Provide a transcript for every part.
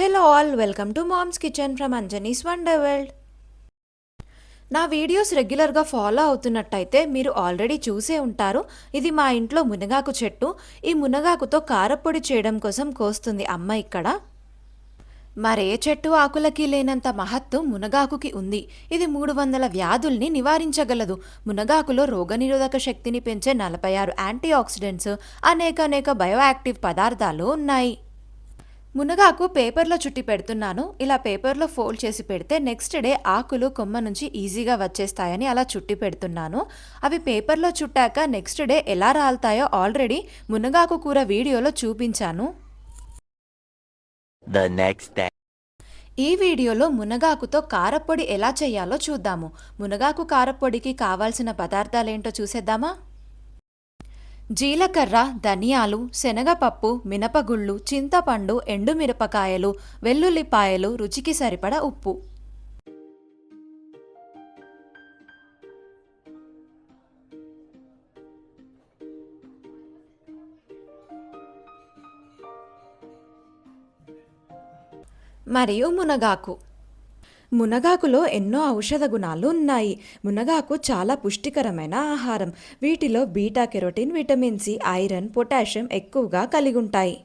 Hello all welcome to mom's kitchen from Anjani's wonder world నా videos రెగ్యులర్గా follow అవుతున్నట్టయితే మీరు ఆల్రెడీ చూసే ఉంటారు. ఇది మా ఇంట్లో మునగాకు చెట్టు. ఈ మునగాకుతో కారపొడి చేయడం కోసం కోస్తుంది అమ్మ ఇక్కడ. మరే చెట్టు ఆకులకి లేనంత మహత్తు మునగాకుకి ఉంది. ఇది మూడు వందల వ్యాధుల్ని నివారించగలదు. మునగాకులో రోగనిరోధక శక్తిని పెంచే నలభై ఆరు యాంటీ ఆక్సిడెంట్స్ అనేక అనేక బయోయాక్టివ్ పదార్థాలు ఉన్నాయి. మునగాకు పేపర్లో చుట్టి పెడుతున్నాను. ఇలా పేపర్లో ఫోల్డ్ చేసి పెడితే నెక్స్ట్ డే ఆకులు కొమ్మ నుంచి ఈజీగా వచ్చేస్తాయని అలా చుట్టి పెడుతున్నాను. అవి పేపర్లో చుట్టాక నెక్స్ట్ డే ఎలా రాలుతాయో ఆల్రెడీ మునగాకు కూర వీడియోలో చూపించాను. ఈ వీడియోలో మునగాకుతో కారపొడి ఎలా చేయాలో చూద్దాము. మునగాకు కారపొడికి కావాల్సిన పదార్థాలేంటో చూసేద్దామా? జీలకర్ర ధనియాలు శనగపప్పు మినపగుళ్ళు చింతపండు ఎండుమిరపకాయలు వెల్లుల్లిపాయలు రుచికి సరిపడ ఉప్పు. మరియు మునగాకు. మునగాకులో ఎన్నో ఔషధ గుణాలు ఉన్నాయి. మునగాకు చాలా పుష్టికరమైన ఆహారం. వీటిలో beta carotene vitamin C iron potassium ఎక్కువగా కలిగి ఉంటాయి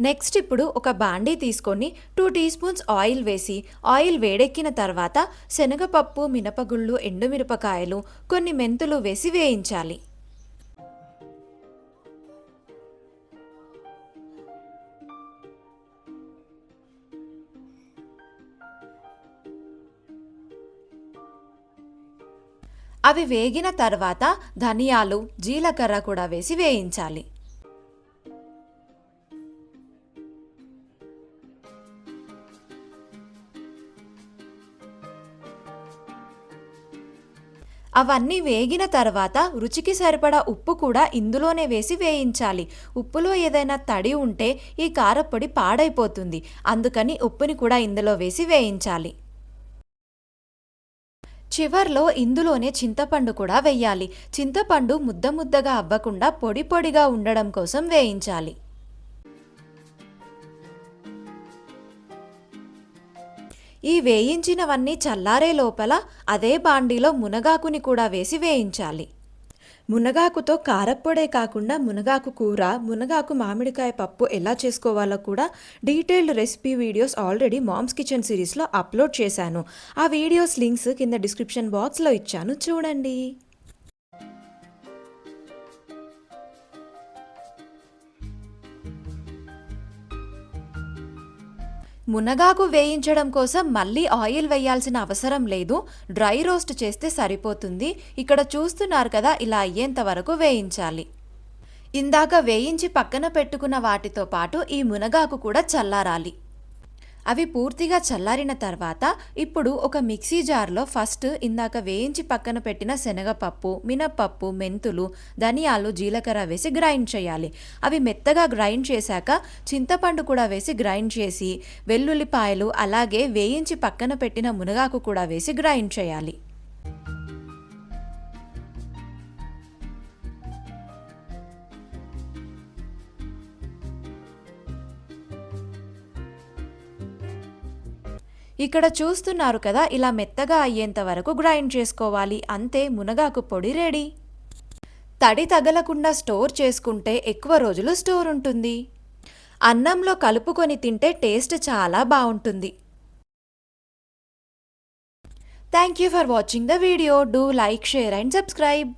నెక్స్ట్ ఇప్పుడు ఒక బాండీ తీసుకొని టూ టీ స్పూన్స్ ఆయిల్ వేసి ఆయిల్ వేడెక్కిన తర్వాత శనగపప్పు మినపగుళ్ళు ఎండుమిరపకాయలు కొన్ని మెంతులు వేసి వేయించాలి. అవి వేగిన తర్వాత ధనియాలు జీలకర్ర కూడా వేసి వేయించాలి. అవన్నీ వేగిన తర్వాత రుచికి సరిపడా ఉప్పు కూడా ఇందులోనే వేసి వేయించాలి. ఉప్పులో ఏదైనా తడి ఉంటే ఈ కారపొడి పాడైపోతుంది. అందుకని ఉప్పుని కూడా ఇందులో వేసి వేయించాలి. చివర్లో ఇందులోనే చింతపండు కూడా వేయాలి. చింతపండు ముద్ద ముద్దగా అవ్వకుండా పొడి పొడిగా ఉండడం కోసం వేయించాలి. ఈ వేయించినవన్నీ చల్లారే లోపల అదే బాండీలో మునగాకుని కూడా వేసి వేయించాలి. మునగాకుతో కారప్పొడే కాకుండా మునగాకు కూర మునగాకు మామిడికాయ పప్పు ఎలా చేసుకోవాలో కూడా detailed recipe videos already mom's kitchen సిరీస్లో అప్లోడ్ చేశాను. ఆ వీడియోస్ లింక్స్ కింద డిస్క్రిప్షన్ బాక్స్లో ఇచ్చాను. చూడండి. మునగాకు వేయించడం కోసం మళ్ళీ ఆయిల్ వేయాల్సిన అవసరం లేదు. డ్రై రోస్ట్ చేస్తే సరిపోతుంది. ఇక్కడ చూస్తున్నారు కదా ఇలా అయ్యేంత వరకు వేయించాలి. ఇందాక వేయించి పక్కన పెట్టుకున్న వాటితో పాటు ఈ మునగాకు కూడా చల్లారాలి. అవి పూర్తిగా చల్లారిన తర్వాత ఇప్పుడు ఒక మిక్సీ జార్లో ఫస్ట్ ఇందాక వేయించి పక్కన పెట్టిన శనగపప్పు మినపప్పు మెంతులు ధనియాలు జీలకర్ర వేసి గ్రైండ్ చేయాలి. అవి మెత్తగా గ్రైండ్ చేశాక చింతపండు కూడా వేసి గ్రైండ్ చేసి వెల్లుల్లిపాయలు అలాగే వేయించి పక్కన పెట్టిన మునగాకు కూడా వేసి గ్రైండ్ చేయాలి. ఇక్కడ చూస్తున్నారు కదా ఇలా మెత్తగా అయ్యేంత వరకు గ్రైండ్ చేసుకోవాలి. అంతే మునగాకు పొడి రెడీ. తడి తగలకుండా స్టోర్ చేసుకుంటే ఎక్కువ రోజులు స్టోర్ ఉంటుంది. అన్నంలో కలుపుకొని తింటే టేస్ట్ చాలా బాగుంటుంది. Thank you for watching the video do like share and subscribe